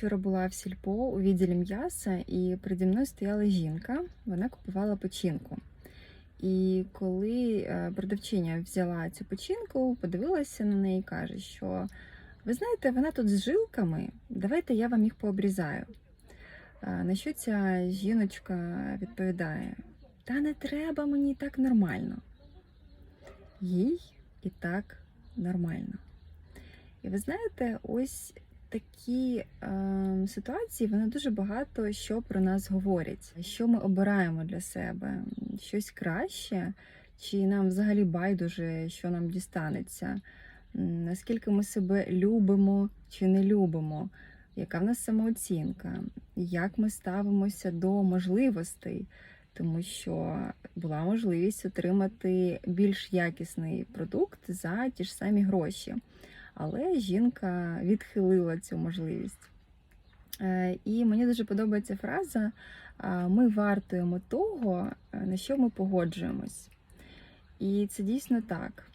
вчора була в сільпо у відділі м'яса, і переді мною стояла жінка, вона купувала печінку. І коли е, продавчиня взяла цю печінку, подивилася на неї і каже, що ви знаєте, вона тут з жилками, давайте я вам їх пообрізаю. На що ця жіночка відповідає: Та не треба мені так нормально. Їй і так нормально. І ви знаєте, ось такі е, ситуації вони дуже багато що про нас говорять. Що ми обираємо для себе? Щось краще, чи нам взагалі байдуже, що нам дістанеться? Наскільки ми себе любимо чи не любимо? Яка в нас самооцінка? Як ми ставимося до можливостей? Тому що була можливість отримати більш якісний продукт за ті ж самі гроші. Але жінка відхилила цю можливість. Е, І мені дуже подобається фраза: ми вартуємо того, е, на що ми погоджуємось. І це дійсно так.